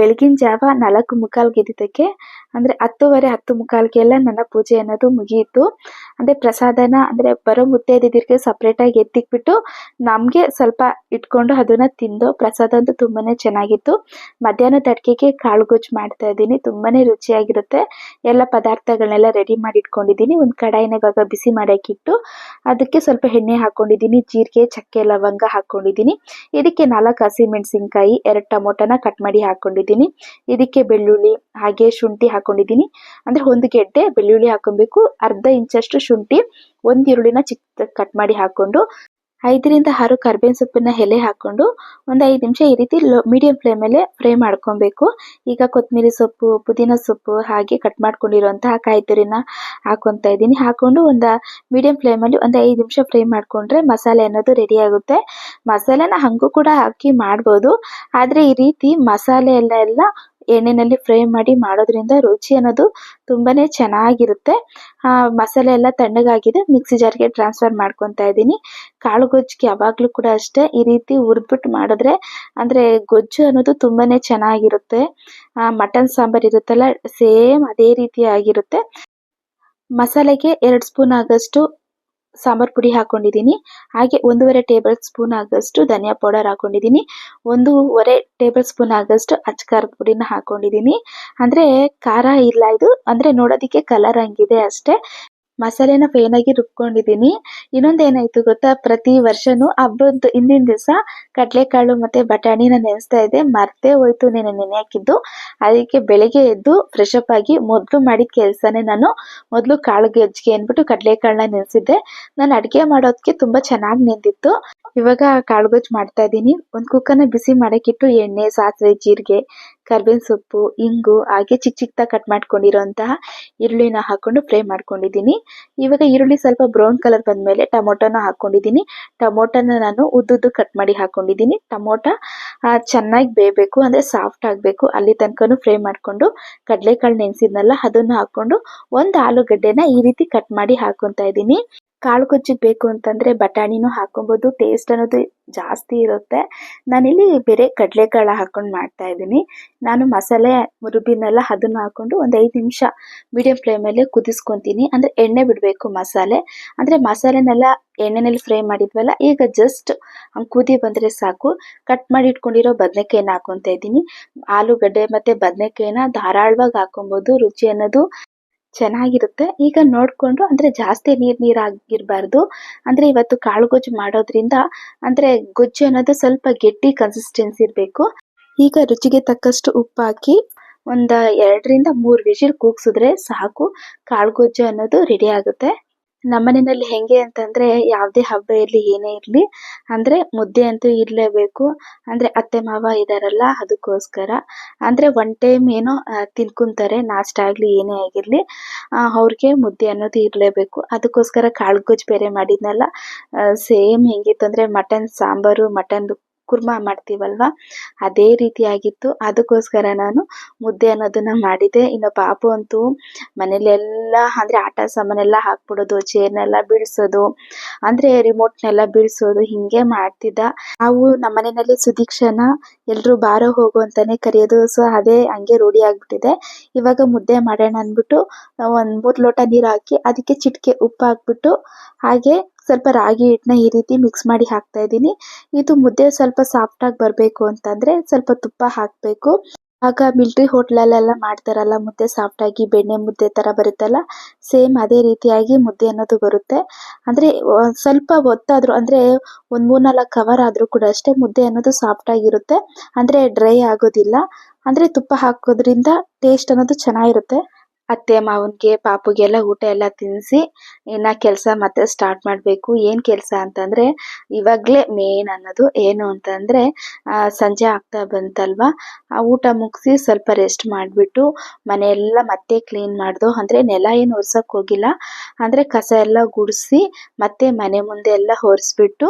ಬೆಳಗಿನ ಜಾವ ನಾಲ್ಕು ಮುಕ್ಕಾಲ್ಗೆ ಎದ್ದಿದ್ದಕ್ಕೆ ಅಂದ್ರೆ ಹತ್ತುವರೆ ಹತ್ತು ಮುಕ್ಕಾಲ್ಗೆಲ್ಲ ನನ್ನ ಪೂಜೆ ಅನ್ನೋದು ಮುಗಿಯಿತು. ಅಂದ್ರೆ ಪ್ರಸಾದನ ಅಂದ್ರೆ ಬರೋ ಮುತ್ತೈದೆಯರಿಗೆ ಸಪ್ರೇಟ್ ಆಗಿ ಎತ್ತಿಕ್ಬಿಟ್ಟು ನಮಗೆ ಸ್ವಲ್ಪ ಇಟ್ಕೊಂಡು ಅದನ್ನ ತಿಂದು ಪ್ರಸಾದ ಅಂತೂ ತುಂಬಾನೇ ಚೆನ್ನಾಗಿತ್ತು. ಮಧ್ಯಾಹ್ನದ ಕಾಳು ಗೊಜ್ಜು ಮಾಡ್ತಾ ಇದ್ದೀನಿ, ತುಂಬಾನೇ ರುಚಿಯಾಗಿರುತ್ತೆ. ಎಲ್ಲ ಪದಾರ್ಥಗಳನ್ನೆಲ್ಲ ರೆಡಿ ಮಾಡಿ ಇಟ್ಕೊಂಡಿದ್ದೀನಿ. ಒಂದು ಕಡಾಯಿನ ಇವಾಗ ಬಿಸಿ ಮಾಡೋಕ್ಕಿಟ್ಟು ಅದಕ್ಕೆ ಸ್ವಲ್ಪ ಎಣ್ಣೆ ಹಾಕೊಂಡಿದ್ದೀನಿ, ಜೀರಿಗೆ, ಚಕ್ಕೆ, ಲವಂಗ ಹಾಕೊಂಡಿದ್ದೀನಿ. ಇದಕ್ಕೆ ನಾಲ್ಕು ಹಸಿಮೆಣಸಿನ್ಕಾಯಿ ಎರಡು ಟೊಮೊಟೊನ ಕಟ್ ಮಾಡಿ ಹಾಕೊಂಡಿದ್ದೀನಿ. ಇದಕ್ಕೆ ಬೆಳ್ಳುಳ್ಳಿ, ಹಾಗೆ ಶುಂಠಿ ಹಾಕೊಂಡಿದ್ದೀನಿ. ಅಂದ್ರೆ ಒಂದು ಗೆಡ್ಡೆ ಬೆಳ್ಳುಳ್ಳಿ ಹಾಕೊಬೇಕು. ಅರ್ಧ ಇಂಚಷ್ಟು ಶುಂಠಿ ಒಂದ್ ಈರುಳ್ಳಿನ ಚಿಕ್ಕ ಕಟ್ ಮಾಡಿ ಹಾಕೊಂಡು ಐದರಿಂದ ಆರು ಕರ್ಬೇವಿನ ಸೊಪ್ಪಿನ ಎಲೆ ಹಾಕೊಂಡು ಒಂದು ಐದು ನಿಮಿಷ ಈ ರೀತಿ ಮೀಡಿಯಂ ಫ್ಲೇಮ್ ಮೇಲೆ ಫ್ರೈ ಮಾಡ್ಕೊಬೇಕು. ಈಗ ಕೊತ್ತಂಬರಿ ಸೊಪ್ಪು, ಪುದೀನ ಸೊಪ್ಪು ಹಾಗೆ ಕಟ್ ಮಾಡ್ಕೊಂಡಿರುವಂತಹ ಕಾಯಿ ತುರಿನ ಹಾಕೊಂತ ಇದ್ದೀನಿ. ಹಾಕೊಂಡು ಒಂದ ಮೀಡಿಯಂ ಫ್ಲೇಮ್ ಅಲ್ಲಿ ಒಂದ್ ಐದ್ ನಿಮಿಷ ಫ್ರೈ ಮಾಡ್ಕೊಂಡ್ರೆ ಮಸಾಲೆ ಅನ್ನೋದು ರೆಡಿ ಆಗುತ್ತೆ. ಮಸಾಲೆನ ಹಂಗೂ ಕೂಡ ಹಾಕಿ ಮಾಡ್ಬೋದು. ಆದ್ರೆ ಈ ರೀತಿ ಮಸಾಲೆ ಎಲ್ಲ ಎಲ್ಲ ಎಣ್ಣೆನಲ್ಲಿ ಫ್ರೈ ಮಾಡಿ ಮಾಡೋದ್ರಿಂದ ರುಚಿ ಅನ್ನೋದು ತುಂಬಾನೇ ಚೆನ್ನಾಗಿರುತ್ತೆ. ಮಸಾಲೆ ಎಲ್ಲ ತಣ್ಣಗಾಗಿದೆ, ಮಿಕ್ಸಿ ಜಾರ್ಗೆ ಟ್ರಾನ್ಸ್ಫರ್ ಮಾಡ್ಕೊತಾ ಇದ್ದೀನಿ. ಕಾಳು ಗೊಜ್ಜಿಗೆ ಯಾವಾಗಲೂ ಕೂಡ ಅಷ್ಟೇ, ಈ ರೀತಿ ಹುರಿದ್ಬಿಟ್ಟು ಮಾಡಿದ್ರೆ, ಅಂದ್ರೆ ಗೊಜ್ಜು ಅನ್ನೋದು ತುಂಬಾನೇ ಚೆನ್ನಾಗಿರುತ್ತೆ. ಮಟನ್ ಸಾಂಬಾರ್ ಇರುತ್ತಲ್ಲ, ಸೇಮ್ ಅದೇ ರೀತಿ ಆಗಿರುತ್ತೆ. ಮಸಾಲೆಗೆ ಎರಡು ಸ್ಪೂನ್ ಆಗಷ್ಟು ಸಾಂಬಾರ್ ಪುಡಿ ಹಾಕೊಂಡಿದ್ದೀನಿ. ಹಾಗೆ ಒಂದೂವರೆ ಟೇಬಲ್ ಸ್ಪೂನ್ ಆಗಷ್ಟು ಧನಿಯಾ ಪೌಡರ್ ಹಾಕೊಂಡಿದ್ದೀನಿ. ಒಂದೂವರೆ ಟೇಬಲ್ ಸ್ಪೂನ್ ಆಗಷ್ಟು ಅಚ್ಕಾರದ ಪುಡಿನ ಹಾಕೊಂಡಿದ್ದೀನಿ. ಅಂದ್ರೆ ಖಾರ ಇಲ್ಲ ಇದು. ಅಂದ್ರೆ ನೋಡೋದಿಕ್ಕೆ ಕಲರ್ ಹಂಗಿದೆ ಅಷ್ಟೇ. ಮಸಾಲೆನ ಫೇನ್ ಆಗಿ ರುಬ್ಕೊಂಡಿದ್ದೀನಿ. ಇನ್ನೊಂದ್ ಏನಾಯ್ತು ಗೊತ್ತಾ? ಪ್ರತಿ ವರ್ಷನು ಹಬ್ಬದ ಹಿಂದಿನ ದಿವಸ ಕಡ್ಲೆಕಾಳು ಮತ್ತೆ ಬಟಾಣಿನ ನೆನೆಸ್ತಾ ಇದ್ದೆ. ಮರ್ತೇ ಹೋಯ್ತು ನೀನು ನೆನೆ ಹಾಕಿದ್ದು. ಅದಕ್ಕೆ ಬೆಳಿಗ್ಗೆ ಎದ್ದು ಫ್ರೆಶ್ ಅಪ್ ಆಗಿ ಮೊದ್ಲು ಮಾಡಿದ ಕೆಲ್ಸನೇ ನಾನು. ಮೊದ್ಲು ಕಾಳು ಗಜ್ಜಿಗೆ ಅಂದ್ಬಿಟ್ಟು ಕಡ್ಲೆಕಾಳನ್ನ ನೆನೆಸಿದ್ದೆ. ನಾನು ಅಡ್ಗೆ ಮಾಡೋದಕ್ಕೆ ತುಂಬಾ ಚೆನ್ನಾಗಿ ನೆಂದಿತ್ತು. ಇವಾಗ ಕಾಳುಗೊಜ್ಜು ಮಾಡ್ತಾ ಇದ್ದೀನಿ. ಒಂದ್ ಕುಕ್ಕರ್ನ ಬಿಸಿ ಮಾಡಕ್ಕಿಟ್ಟು ಎಣ್ಣೆ, ಸಾಸಿವೆ, ಜೀರಿಗೆ ಕರ್ಬೇವಿನ ಸೊಪ್ಪು, ಇಂಗು ಹಾಗೆ ಚಿಕ್ಕ ಚಿಕ್ಕದಾಗಿ ಕಟ್ ಮಾಡ್ಕೊಂಡಿರೋಂತಹ ಈರುಳ್ಳಿನ ಹಾಕೊಂಡು ಫ್ರೈ ಮಾಡ್ಕೊಂಡಿದ್ದೀನಿ. ಇವಾಗ ಈರುಳ್ಳಿ ಸ್ವಲ್ಪ ಬ್ರೌನ್ ಕಲರ್ ಬಂದ್ಮೇಲೆ ಟೊಮೊಟೊನ ಹಾಕೊಂಡಿದ್ದೀನಿ. ಟೊಮೊಟೊನ ನಾನು ಉದ್ದುದ್ದು ಕಟ್ ಮಾಡಿ ಹಾಕೊಂಡಿದ್ದೀನಿ. ಟೊಮೊಟೊ ಚೆನ್ನಾಗಿ ಬೇಯಬೇಕು, ಅಂದ್ರೆ ಸಾಫ್ಟ್ ಆಗಬೇಕು. ಅಲ್ಲಿ ತನಕನೂ ಫ್ರೈ ಮಾಡ್ಕೊಂಡು ಕಡಲೆಕಾಳು ನೆನೆಸಿದ್ನಲ್ಲ, ಅದನ್ನು ಹಾಕೊಂಡು ಒಂದು ಆಲೂಗಡ್ಡೆನ ಈ ರೀತಿ ಕಟ್ ಮಾಡಿ ಹಾಕೊಂತ ಇದ್ದೀನಿ. ಕಾಳು ಗೊಜ್ಜಿಗೆ ಬೇಕು ಅಂತಂದ್ರೆ ಬಟಾಣಿನೂ ಹಾಕೊಬಹುದು ಟೇಸ್ಟ್ ಅನ್ನೋದು ಜಾಸ್ತಿ ಇರುತ್ತೆ. ನಾನಿಲ್ಲಿ ಬೇರೆ ಕಡಲೆಕಾಳು ಹಾಕೊಂಡು ಮಾಡ್ತಾ ಇದ್ದೀನಿ. ನಾನು ಮಸಾಲೆ ರುಬ್ಬಿನಲ್ಲ ಅದನ್ನ ಹಾಕೊಂಡು ಒಂದ್ ಐದು ನಿಮಿಷ ಮೀಡಿಯಂ ಫ್ಲೇಮ್ ಅಲ್ಲಿ ಕುದಿಸ್ಕೊಂತೀನಿ. ಅಂದ್ರೆ ಎಣ್ಣೆ ಬಿಡಬೇಕು ಮಸಾಲೆ. ಅಂದ್ರೆ ಮಸಾಲೆನೆಲ್ಲ ಎಣ್ಣೆನಲ್ಲಿ ಫ್ರೈ ಮಾಡಿದ್ವಲ್ಲ, ಈಗ ಜಸ್ಟ್ ಕುದಿ ಬಂದ್ರೆ ಸಾಕು. ಕಟ್ ಮಾಡಿ ಇಟ್ಕೊಂಡಿರೋ ಬದನೆಕಾಯಿನ ಹಾಕೊಂತ ಇದ್ದೀನಿ. ಆಲೂಗಡ್ಡೆ ಮತ್ತೆ ಬದನೆಕಾಯಿನ ಧಾರಾಳವಾಗಿ ಹಾಕೊಬಹುದು ರುಚಿ ಅನ್ನೋದು. ಚೆನ್ನಾಗಿರುತ್ತೆ. ಈಗ ನೋಡ್ಕೊಂಡು, ಅಂದ್ರೆ ಜಾಸ್ತಿ ನೀರ್ ನೀರ್ ಆಗಿರ್ಬಾರ್ದು ಅಂದ್ರೆ ಇವತ್ತು ಕಾಳು ಗೊಜ್ಜು ಮಾಡೋದ್ರಿಂದ, ಅಂದ್ರೆ ಗೊಜ್ಜು ಅನ್ನೋದು ಸ್ವಲ್ಪ ಗಟ್ಟಿ ಕನ್ಸಿಸ್ಟೆನ್ಸಿ ಇರಬೇಕು. ಈಗ ರುಚಿಗೆ ತಕ್ಕಷ್ಟು ಉಪ್ಪು ಹಾಕಿ ಒಂದ ಎರಡರಿಂದ ಮೂರು ವಿಜಿಲ್ ಕೂಗ್ಸಿದ್ರೆ ಸಾಕು. ಕಾಳು ಗೊಜ್ಜು ಅನ್ನೋದು ರೆಡಿ ಆಗುತ್ತೆ. ನಮ್ಮನೆಯಲ್ಲಿ ಹೆಂಗೆ ಅಂತಂದ್ರೆ ಯಾವದೇ ಹಬ್ಬ ಇರ್ಲಿ, ಏನೇ ಇರ್ಲಿ, ಅಂದ್ರೆ ಮುದ್ದೆ ಅಂತೂ ಇರ್ಲೇಬೇಕು. ಅಂದ್ರೆ ಅತ್ತೆ, ಮಾವ ಇದಾರಲ್ಲ, ಅದಕ್ಕೋಸ್ಕರ. ಅಂದ್ರೆ ಒನ್ ಟೈಮ್ ಏನೋ ತಿನ್ಕೊಂತಾರೆ, ನಾಷ್ಟ ಆಗ್ಲಿ, ಏನೇ ಆಗಿರ್ಲಿ ಅವ್ರಿಗೆ ಮುದ್ದೆ ಅನ್ನೋದು ಇರ್ಲೇಬೇಕು. ಅದಕ್ಕೋಸ್ಕರ ಕಾಳು ಗೊಜ್ಜು ಬೇರೆ ಮಾಡಿದ್ನಲ್ಲ ಸೇಮ್ ಹೆಂಗಿತ್ತು ಅಂದ್ರೆ ಮಟನ್ ಸಾಂಬಾರು ಮಟನ್ ಕುರ್ಮಾ ಮಾಡ್ತೀವಲ್ವಾ? ಅದೇ ರೀತಿ ಆಗಿತ್ತು ಅದಕ್ಕೋಸ್ಕರ ನಾನು ಮುದ್ದೆ ಅನ್ನೋದನ್ನ ಮಾಡಿದೆ. ಇನ್ನು ಪಾಪು ಅಂತೂ ಮನೇಲೆಲ್ಲ ಅಂದ್ರೆ ಆಟ ಸಾಮಾನೆಲ್ಲ ಹಾಕ್ಬಿಡೋದು ಚೇರ್ನೆಲ್ಲ ಅಂದ್ರೆ ರಿಮೋಟ್ನೆಲ್ಲ ಬೀಳ್ಸೋದು, ಹಿಂಗೆ ಮಾಡ್ತಿದ್ದ. ನಾವು ನಮ್ಮ ಮನೆಯಲ್ಲಿ ಸುದೀಕ್ಷನ ಎಲ್ರು ಬಾರೋ ಹೋಗು ಅಂತಾನೆ ಕರೆಯೋದು. ಸೊ ಅದೇ ಹಂಗೆ ರೂಢಿ ಆಗ್ಬಿಟ್ಟಿದೆ. ಇವಾಗ ಮುದ್ದೆ ಮಾಡೋಣ ಅಂದ್ಬಿಟ್ಟು, ಒಂದ್ ಮೂರು ಲೋಟ ನೀರ್ ಹಾಕಿ, ಅದಕ್ಕೆ ಚಿಟಿಕೆ ಉಪ್ಪು ಹಾಕ್ಬಿಟ್ಟು ಹಾಗೆ ಸ್ವಲ್ಪ ರಾಗಿ ಹಿಟ್ಟನ್ನ ಈ ರೀತಿ ಮಿಕ್ಸ್ ಮಾಡಿ ಹಾಕ್ತಾ ಇದ್ದೀನಿ. ಇದು ಮುದ್ದೆ ಸ್ವಲ್ಪ ಸಾಫ್ಟ್ ಆಗಿ ಬರಬೇಕು ಅಂತಂದ್ರೆ ಸ್ವಲ್ಪ ತುಪ್ಪ ಹಾಕಬೇಕು. ಆಗ ಮಿಲ್ಟ್ರಿ ಹೋಟ್ಲಲ್ಲೆಲ್ಲ ಮಾಡ್ತಾರಲ್ಲ, ಮುದ್ದೆ ಸಾಫ್ಟ್ ಆಗಿ ಬೆಣ್ಣೆ ಮುದ್ದೆ ತರ ಬರುತ್ತಲ್ಲ, ಸೇಮ್ ಅದೇ ರೀತಿಯಾಗಿ ಮುದ್ದೆ ಅನ್ನೋದು ಬರುತ್ತೆ. ಅಂದ್ರೆ ಸ್ವಲ್ಪ ಒತ್ತಾದರೂ, ಅಂದ್ರೆ ಒಂದ್ ಮೂರ್ನಾಲ್ಕು ಕವರ್ ಆದ್ರೂ ಕೂಡ ಅಷ್ಟೇ ಮುದ್ದೆ ಅನ್ನೋದು ಸಾಫ್ಟ್ ಆಗಿರುತ್ತೆ. ಅಂದ್ರೆ ಡ್ರೈ ಆಗೋದಿಲ್ಲ. ಅಂದ್ರೆ ತುಪ್ಪ ಹಾಕೋದ್ರಿಂದ ಟೇಸ್ಟ್ ಅನ್ನೋದು ಚೆನ್ನಾಗಿರುತ್ತೆ. ಅತ್ತೆ ಮಾವನಿಗೆ, ಪಾಪುಗೆಲ್ಲ ಊಟ ಎಲ್ಲ ತಿನ್ನಿಸಿ ಇನ್ನ ಕೆಲಸ ಮತ್ತೆ ಸ್ಟಾರ್ಟ್ ಮಾಡಬೇಕು. ಏನ್ ಕೆಲಸ ಅಂತಂದ್ರೆ ಇವಾಗಲೇ ಮೇನ್ ಅನ್ನೋದು ಏನು ಅಂತಂದ್ರೆ ಸಂಜೆ ಆಗ್ತಾ ಬಂತಲ್ವಾ? ಆ ಊಟ ಮುಗಿಸಿ ಸ್ವಲ್ಪ ರೆಸ್ಟ್ ಮಾಡಿಬಿಟ್ಟು ಮನೆಯೆಲ್ಲ ಮತ್ತೆ ಕ್ಲೀನ್ ಮಾಡ್ದು, ಅಂದ್ರೆ ನೆಲ ಏನು ಒರ್ಸಕ್ ಹೋಗಿಲ್ಲ. ಅಂದ್ರೆ ಕಸ ಎಲ್ಲ ಗುಡಿಸಿ ಮತ್ತೆ ಮನೆ ಮುಂದೆ ಎಲ್ಲ ಒರೆಸ್ಬಿಟ್ಟು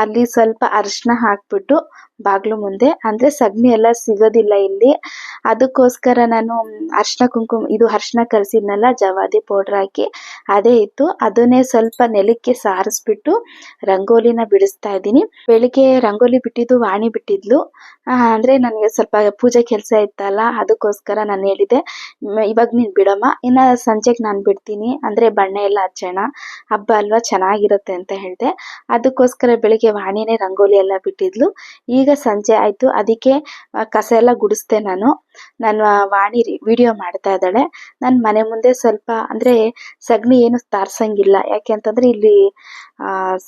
ಅಲ್ಲಿ ಸ್ವಲ್ಪ ಅರಿಶಿನ ಹಾಕ್ಬಿಟ್ಟು ಬಾಗ್ಲು ಮುಂದೆ. ಅಂದ್ರೆ ಸಗಣಿ ಎಲ್ಲ ಸಿಗೋದಿಲ್ಲ ಇಲ್ಲಿ. ಅದಕ್ಕೋಸ್ಕರ ನಾನು ಅರಿಶಿನ ಕುಂಕುಮ, ಇದು ಅರಿಶಿನ ಕಲಸಿದ್ನಲ್ಲ ಜವಾದಿ ಪೌಡರ್ ಹಾಕಿ, ಅದೇ ಇತ್ತು. ಅದನ್ನೇ ಸ್ವಲ್ಪ ನೆಲಕ್ಕೆ ಸಾರಿಸ್ಬಿಟ್ಟು ರಂಗೋಲಿನ ಬಿಡಿಸ್ತಾ ಇದ್ದೀನಿ. ಬೆಳಿಗ್ಗೆ ರಂಗೋಲಿ ಬಿಟ್ಟಿದ್ದು, ವಾಣಿ ಬಿಟ್ಟಿದ್ಲು. ಅಂದ್ರೆ ನನಗೆ ಸ್ವಲ್ಪ ಪೂಜೆ ಕೆಲಸ ಇತ್ತಲ್ಲ, ಅದಕ್ಕೋಸ್ಕರ ನಾನು ಹೇಳಿದೆ ಇವಾಗ ನೀನ್ ಬಿಡಮ್ಮ. ಇನ್ನ ಸಂಜೆಗೆ ನಾನು ಬಿಡ್ತೀನಿ. ಅಂದ್ರೆ ಬಣ್ಣ ಎಲ್ಲ ಹಚ್ಚೋಣ. ಹಬ್ಬ ಅಲ್ವಾ? ಚೆನ್ನಾಗಿರುತ್ತೆ ಅಂತ ಹೇಳಿದೆ. ಅದಕ್ಕೋಸ್ಕರ ಬೆಳಿಗ್ಗೆ ವಾಣಿನೇ ರಂಗೋಲಿ ಎಲ್ಲ ಬಿಟ್ಟಿದ್ಲು. ಈಗ ಸಂಜೆ ಆಯ್ತು. ಅದಕ್ಕೆ ಕಸ ಎಲ್ಲ ಗುಡಿಸ್ದೆ ನಾನು. ನಾನು ವಾಣಿ ವಿಡಿಯೋ ಮಾಡ್ತಾ ಇದ್ದಾಳೆ. ನನ್ನ ಮನೆ ಮುಂದೆ ಸ್ವಲ್ಪ ಅಂದ್ರೆ ಸಗಣಿ ಏನು ತಾರ್ಸಂಗಿಲ್ಲ. ಯಾಕೆ ಅಂತಂದ್ರೆ ಇಲ್ಲಿ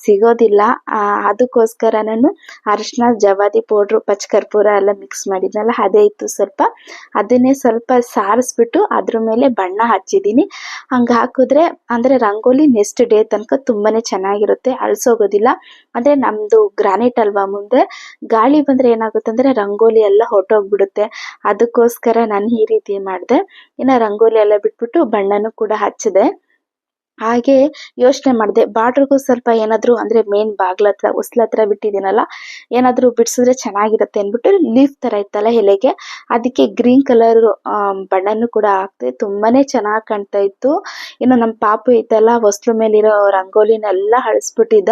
ಸಿಗೋದಿಲ್ಲ. ಅದಕ್ಕೋಸ್ಕರ ನಾನು ಅರಿಶಿನ, ಜವಾದಿ ಪೌಡ್ರು ಪಚ್ಕರ್ಪೂರ ಎಲ್ಲ ಮಿಕ್ಸ್ ಮಾಡಿದ್ನಲ್ಲ, ಅದೇ ಇತ್ತು ಸ್ವಲ್ಪ. ಅದನ್ನೇ ಸ್ವಲ್ಪ ಸಾರಿಸ್ಬಿಟ್ಟು ಅದ್ರ ಮೇಲೆ ಬಣ್ಣ ಹಚ್ಚಿದ್ದೀನಿ. ಹಂಗ ಹಾಕಿದ್ರೆ ಅಂದ್ರೆ ರಂಗೋಲಿ ನೆಕ್ಸ್ಟ್ ಡೇ ತನಕ ತುಂಬಾನೇ ಚೆನ್ನಾಗಿರುತ್ತೆ, ಅಳ್ಸೋಗೋದಿಲ್ಲ. ಅಂದ್ರೆ ನಮ್ದು ಗ್ರಾನೈಟ್ ಅಲ್ವಾ ಮುಂದೆ, ಗಾಳಿ ಬಂದ್ರೆ ಏನಾಗುತ್ತೆ ಅಂದ್ರೆ ರಂಗೋಲಿ ಎಲ್ಲ ಹೊರಟೋಗ್ಬಿಡುತ್ತೆ. ಅದಕ್ಕೋಸ್ಕರ ನಾನು ಈ ರೀತಿ ಮಾಡಿದೆ. ಇನ್ನ ರಂಗೋಲಿ ಎಲ್ಲ ಬಿಟ್ಬಿಟ್ಟು ಬಣ್ಣನೂ ಕೂಡ ಹಚ್ಚಿದೆ. ಹಾಗೆ ಯೋಚನೆ ಮಾಡಿದೆ ಬಾರ್ಡ್ರಿಗೂ ಸ್ವಲ್ಪ ಏನಾದ್ರು ಅಂದ್ರೆ ಮೇನ್ ಬಾಗ್ಲ ಹತ್ರ ಹೊಸ್ಲ ಹತ್ರ ಬಿಟ್ಟಿದ್ದೀನಲ್ಲ, ಏನಾದ್ರು ಬಿಡಿಸಿದ್ರೆ ಚೆನ್ನಾಗಿರುತ್ತೆ ಅಂದ್ಬಿಟ್ಟು ಲೀಫ್ ತರ ಇತ್ತಲ್ಲ ಎಲೆಗೆ, ಅದಕ್ಕೆ ಗ್ರೀನ್ ಕಲರ್ ಬಣ್ಣನು ಕೂಡ ಹಾಕ್ತೆ ತುಂಬಾನೇ ಚೆನ್ನಾಗಿ ಕಾಣ್ತಾ ಇತ್ತು. ಇನ್ನು ನಮ್ಮ ಪಾಪು ಇತ್ತಲ್ಲ ಹೊಸ್ಲು ಮೇಲಿರೋ ರಂಗೋಲಿನೆಲ್ಲ ಅಳಿಸ್ಬಿಟ್ಟಿದ್ದ,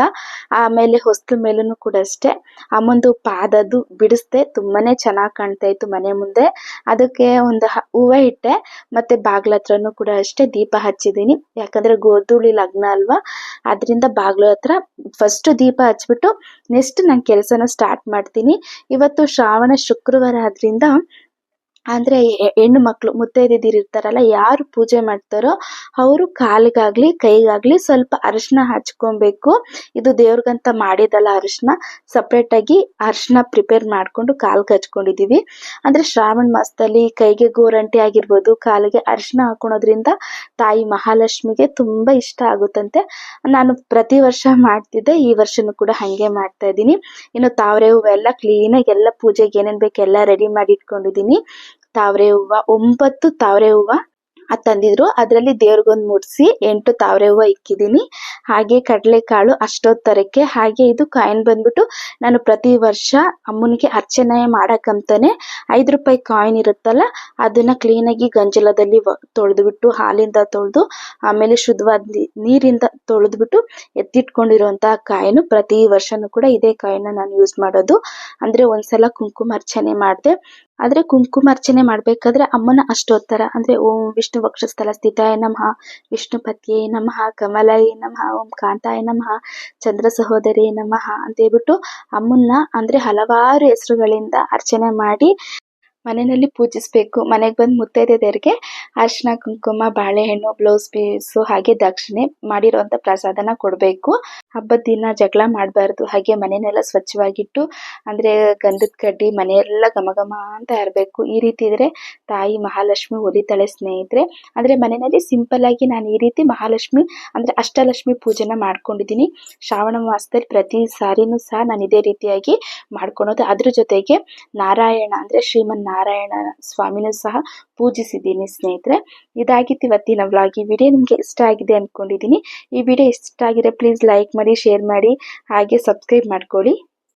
ಆಮೇಲೆ ಹೊಸ್ಲು ಮೇಲೂ ಕೂಡ ಅಷ್ಟೇ. ಅಮ್ಮಂದು ಪಾದದ್ದು ಬಿಡಿಸ್ದೆ, ತುಂಬಾನೇ ಚೆನ್ನಾಗಿ ಕಾಣ್ತಾ ಇತ್ತು ಮನೆ ಮುಂದೆ. ಅದಕ್ಕೆ ಒಂದು ಹೂವ ಇಟ್ಟೆ, ಮತ್ತೆ ಬಾಗ್ಲ ಹತ್ರನು ಕೂಡ ಅಷ್ಟೇ ದೀಪ ಹಚ್ಚಿದ್ದೀನಿ. ಯಾಕಂದ್ರೆ ಗೋಧೂಳಿ ಲಗ್ನ ಅಲ್ವಾ? ಅದರಿಂದ ಬಾಗ್ಲು ಹತ್ರ ಫಸ್ಟ್ ದೀಪ ಹಚ್ಬಿಟ್ಟು ನೆಕ್ಸ್ಟ್ ನಾನು ಕೆಲಸನ ಸ್ಟಾರ್ಟ್ ಮಾಡ್ತೀನಿ. ಇವತ್ತು ಶ್ರಾವಣ ಶುಕ್ರವಾರ ಆದ್ರಿಂದ ಅಂದ್ರೆ ಹೆಣ್ಣು ಮಕ್ಕಳು ಮುತ್ತೈದೆಯರು ಇರ್ತಾರಲ್ಲ, ಯಾರು ಪೂಜೆ ಮಾಡ್ತಾರೋ ಅವರು ಕಾಲಿಗಾಗ್ಲಿ, ಕೈಗಾಗ್ಲಿ ಸ್ವಲ್ಪ ಅರಿಶಿನ ಹಚ್ಕೊಬೇಕು. ಇದು ದೇವ್ರಿಗಂತ ಮಾಡಿದಲ್ಲ ಅರಿಶಿನ ಸಪ್ರೇಟ್ ಆಗಿ ಅರಿಶಿನ ಪ್ರಿಪೇರ್ ಮಾಡ್ಕೊಂಡು ಕಾಲ್ಗೆ ಹಚ್ಕೊಂಡಿದೀವಿ ಅಂದ್ರೆ ಶ್ರಾವಣ ಮಾಸದಲ್ಲಿ ಕೈಗೆ ಗೋರಂಟಿ ಆಗಿರ್ಬೋದು, ಕಾಲಿಗೆ ಅರಿಶಿನ ಹಾಕೊಳೋದ್ರಿಂದ ತಾಯಿ ಮಹಾಲಕ್ಷ್ಮಿಗೆ ತುಂಬಾ ಇಷ್ಟ ಆಗುತ್ತಂತೆ. ನಾನು ಪ್ರತಿ ವರ್ಷ ಮಾಡ್ತಿದ್ದೆ, ಈ ವರ್ಷನೂ ಕೂಡ ಹಂಗೆ ಮಾಡ್ತಾ ಇದ್ದೀನಿ. ಇನ್ನು ತಾವರೆ ಹೂವೆಲ್ಲ ಕ್ಲೀನಾಗಿ ಎಲ್ಲ ಪೂಜೆಗೆ ಏನೇನ್ ಬೇಕು ಎಲ್ಲ ರೆಡಿ ಮಾಡಿ ಇಟ್ಕೊಂಡಿದ್ದೀನಿ. ತಾವರೆ ಹೂವ, ಒಂಬತ್ತು ತಾವರೆ ಹೂವ ತಂದಿದ್ರು. ಅದ್ರಲ್ಲಿ ದೇವ್ರಿಗೊಂದು ಮುಡ್ಸಿ ಎಂಟು ತಾವರೆ ಹೂವ ಇಕ್ಕಿದೀನಿ. ಹಾಗೆ ಕಡಲೆಕಾಳು ಅಷ್ಟೋತ್ತರಕ್ಕೆ. ಹಾಗೆ ಇದು ಕಾಯಿನ್ ಬಂದ್ಬಿಟ್ಟು ನಾನು ಪ್ರತಿ ವರ್ಷ ಅಮ್ಮನಿಗೆ ಅರ್ಚನೆ ಮಾಡಕ್ಕಂತಾನೆ ಐದು ರೂಪಾಯಿ ಕಾಯಿನ್ ಇರುತ್ತಲ್ಲ, ಅದನ್ನ ಕ್ಲೀನಾಗಿ ಗಂಜಲದಲ್ಲಿ ತೊಳೆದ್ಬಿಟ್ಟು, ಹಾಲಿಂದ ತೊಳೆದು, ಆಮೇಲೆ ಶುದ್ಧವಾದ ನೀರಿಂದ ತೊಳೆದ್ಬಿಟ್ಟು ಎತ್ತಿಟ್ಕೊಂಡಿರುವಂತಹ ಕಾಯಿನು ಪ್ರತಿ ವರ್ಷನೂ ಕೂಡ ಇದೇ ಕಾಯಿನ ನಾನು ಯೂಸ್ ಮಾಡೋದು. ಅಂದ್ರೆ ಒಂದ್ಸಲ ಕುಂಕುಮ ಅರ್ಚನೆ ಮಾಡಿದೆ. ಆದ್ರೆ ಕುಂಕುಮಾರ್ಚನೆ ಮಾಡ್ಬೇಕಾದ್ರೆ ಅಮ್ಮನ ಅಷ್ಟೋತ್ತರ. ಅಂದ್ರೆ ಓಂ ವಿಷ್ಣು ವಕ್ಷಸ್ಥಲ ಸ್ಥಿತಾಯ ನಮಃ. ವಿಷ್ಣು ಪತ್ಯೆ ನಮಃ. ಕಮಲಾಯ ನಮಃ. ಓಂ ಕಾಂತಾಯ ನಮಃ. ಚಂದ್ರ ಸಹೋದರಿ ನಮಃ ಅಂತ ಹೇಳ್ಬಿಟ್ಟು ಅಮ್ಮನ್ನ ಅಂದ್ರೆ ಹಲವಾರು ಹೆಸರುಗಳಿಂದ ಅರ್ಚನೆ ಮಾಡಿ ಮನೆಯಲ್ಲಿ ಪೂಜಿಸಬೇಕು. ಮನೆಗೆ ಬಂದು ಮುತ್ತೈದೆಯರಿಗೆ ಅರಿಶಿನ, ಕುಂಕುಮ, ಬಾಳೆಹಣ್ಣು ಬ್ಲೌಸ್ ಪೀಸು ಹಾಗೆ ದಕ್ಷಿಣೆ ಮಾಡಿರುವಂಥ ಪ್ರಸಾದನ ಕೊಡಬೇಕು. ಹಬ್ಬದ ದಿನ ಜಗಳ ಮಾಡಬಾರ್ದು. ಹಾಗೆ ಮನೆಯನ್ನೆಲ್ಲ ಸ್ವಚ್ಛವಾಗಿಟ್ಟು, ಅಂದ್ರೆ ಗಂಧದ ಕಡ್ಡಿ, ಮನೆಯೆಲ್ಲ ಘಮ ಘಮ ಅಂತ ಇರಬೇಕು ಈ ರೀತಿ ಇದ್ರೆ ತಾಯಿ ಮಹಾಲಕ್ಷ್ಮಿ ಒಲಿತಾಳೆ ಸ್ನೇಹಿತರೆ. ಅಂದ್ರೆ ಮನೆಯಲ್ಲಿ ಸಿಂಪಲ್ ಆಗಿ ನಾನು ಈ ರೀತಿ ಮಹಾಲಕ್ಷ್ಮಿ, ಅಂದ್ರೆ ಅಷ್ಟಲಕ್ಷ್ಮಿ ಪೂಜೆನ ಮಾಡ್ಕೊಂಡಿದ್ದೀನಿ. ಶ್ರಾವಣ ಮಾಸದಲ್ಲಿ ಪ್ರತಿ ಸಾರಿನೂ ಸಹ ನಾನು ಇದೇ ರೀತಿಯಾಗಿ ಮಾಡ್ಕೊಳೋದು. ಅದ್ರ ಜೊತೆಗೆ ನಾರಾಯಣ, ಅಂದ್ರೆ ಶ್ರೀಮನ್ ನಾರಾಯಣ ಸ್ವಾಮಿನೂ ಸಹ ಪೂಜಿಸಿದ್ದೀನಿ ಸ್ನೇಹಿತರೆ. ಇದಾಗಿತ್ತು ಇವತ್ತಿನ ವ್ಲಾಗ್. ಈ ವಿಡಿಯೋ ನಿಮಗೆ ಇಷ್ಟ ಆಗಿದೆ ಅಂದ್ಕೊಂಡಿದ್ದೀನಿ ಈ ವಿಡಿಯೋ ಇಷ್ಟ ಆಗಿದೆ ಪ್ಲೀಸ್ ಲೈಕ್ ಮಾಡಿ ಶೇರ್ ಮಾಡಿ, ಹಾಗೆ ಸಬ್ಸ್ಕ್ರೈಬ್ ಮಾಡ್ಕೊಳ್ಳಿ.